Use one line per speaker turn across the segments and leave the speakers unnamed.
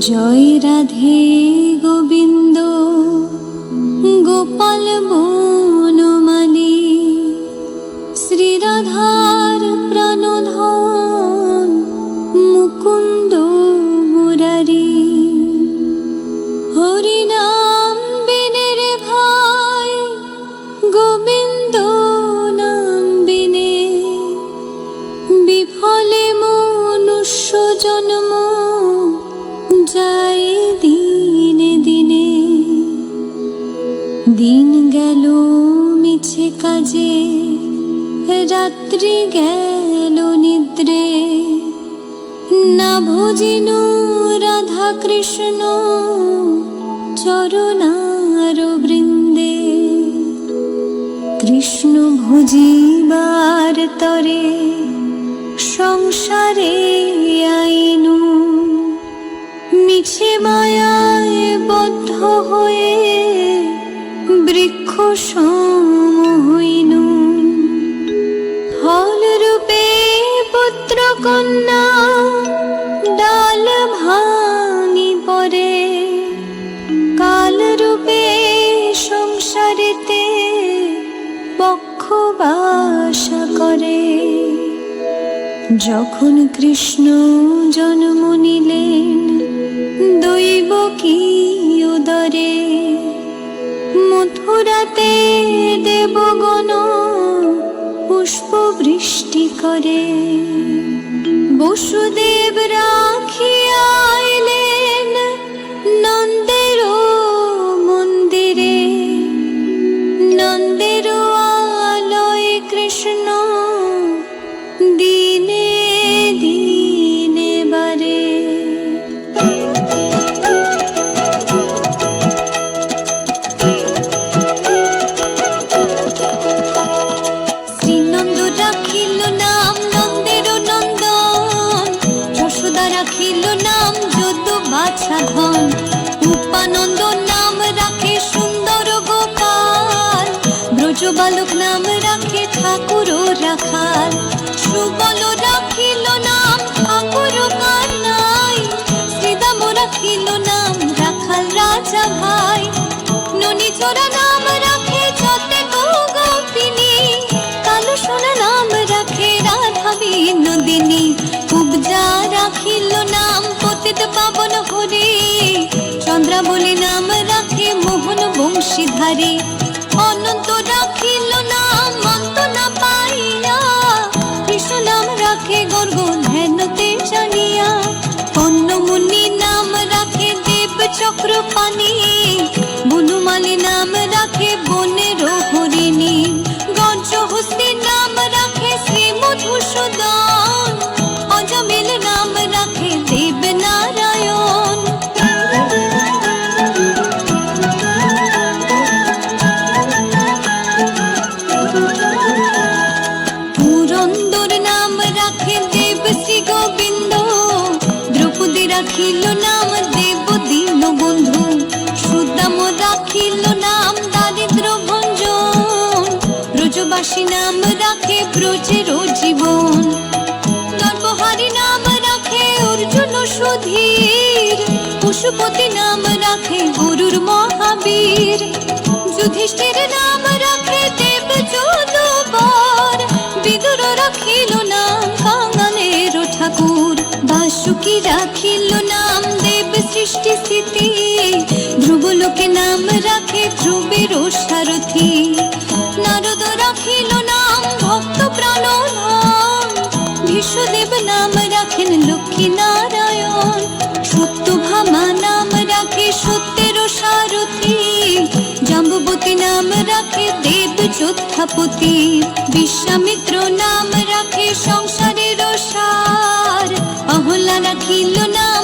জয় রাধে গোবিন্দ গোপাল বনমালী দিন গেল মিছে কাজে, রাত্রি গেল নিদ্রে। না ভজিন, রাধা কৃষ্ণ, চরণার বৃন্দে। কৃষ্ণ ভজিবার তরে, সংসারে আইনু। মিছে মায়ায় বদ্ধ হয়ে বৃক্ষ সম হইনু ফল রূপে পুত্র কন্যা ডাল ভাঙি পরে কাল রূপে সংসারেতে পক্ষ বাসা করে। যখন কৃষ্ণ জন্ম নিলেন মথুরাতে দেবগণ পুষ্প বৃষ্টি করে। বসুদেব রাখিয়া রাখিল নাম যদু বাছা ধন। উপানন্দ নাম রাখে সুন্দর গোপাল। ব্রজ বালক নাম রাখে ঠাকুর রাখাল। সুবল রাখিল নাম ঠাকুর কানাই পতিত পাবন হরে চন্দ্রাবলী নাম রাখে মোহন বংশীধারী। অনন্ত রাখিল নাম অন্ত না পাইয়া। কৃষ্ণ নাম রাখে গর্গ ধ্যানতে জানিয়া। অন্নমুনি নাম রাখে দেব চক্র পানি বনুমালি নাম রাখে বনের রাখিল নাম দেব দীন বন্ধু, সুদাম রাখিল নাম দারিদ্র ভঞ্জন। নাম রাখে ব্রজের জীবন নরবহারী নাম রাখে অর্জুন সুধীর। পশুপতি নাম রাখে গুরুর মহাবীর। যুধিষ্ঠির নাম রাখিল নাম দেব সৃষ্টি স্থিতি। ধ্রুবলোকে নাম রাখে ধ্রুবের সারথি নারদ রাখিল নাম, ভক্ত প্রাণধন। বিশ্বদেব নাম রাখেন লক্ষ্মী নারায়ণ। সত্যভামা নাম রাখে সত্যের সারথি। জাম্বতী নাম রাখে দেব যোদ্ধাপতি বিশ্বামিত্র নাম রাখে সংসারের সার। রাখিল নাম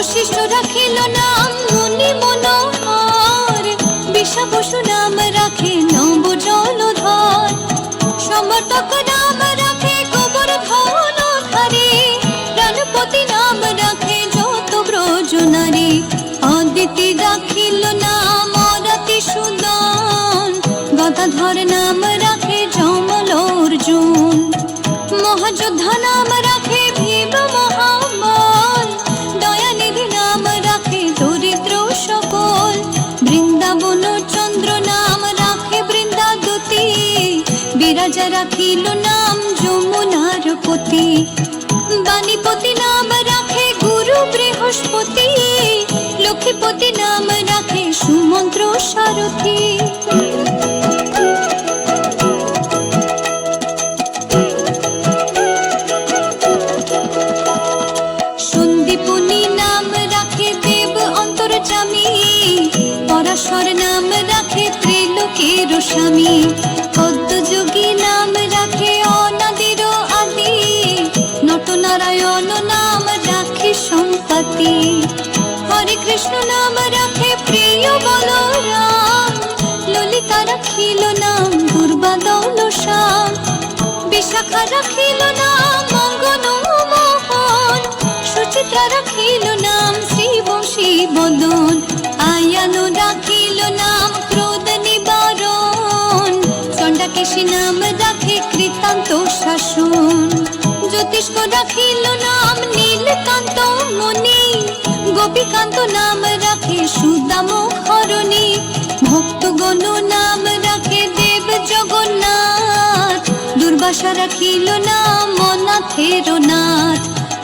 অবশিষ্ট রাখিল নাম গুণী মনোহর। বিষা নাম রাখে নব জলধর। সমর্থক নাম রাখিল নাম যমুনার পতি। বাণীপতি নাম রাখে গুরু বৃহস্পতি। লক্ষ্মীপতি নাম রাখে সুমন্ত্র সারথী। পরাশর নাম রাখে ত্রিলোকের স্বামী। সম্পত্তি হরে কৃষ্ণ নাম রাখে প্রিয় বলরাম। ললিতা রাখিল নাম দুর্বাদল শ্যাম বিশাখা রাখিল নাম মঙ্গন মোহন। সুচিত্রা রাখিল নাম শিব শিবদন আয়ানো রাখিল নাম ক্রোধ নিবারণ। চণ্ডাকেশী নাম রাখে কৃতান্ত শাসন। জ্যোতিষ্ক রাখিল নাম সুদাম হরণী ভক্তগণ নাম রাখে দেব জগন্নাথ। দুর্বাসা রাখিল নাম অনাথের নাথ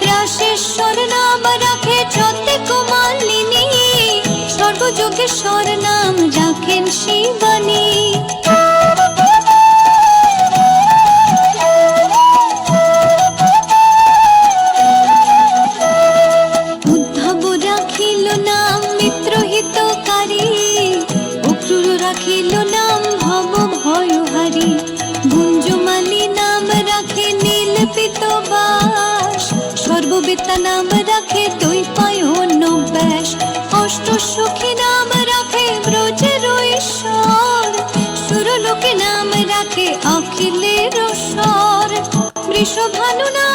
রাশেশ্বর নাম রাখে ছতে কুমালিনী সর্বযোগেশ্বর নাম রাখেন শিবানী। সর্ববিদ্যা নাম রাখে, দুই পাই অন্য ব্যাস। অষ্ট সখী নাম রাখে, ব্রজের ঈশ্বর সুরলোকে নাম রাখে অখিলের স্বর। বৃষভানু নাম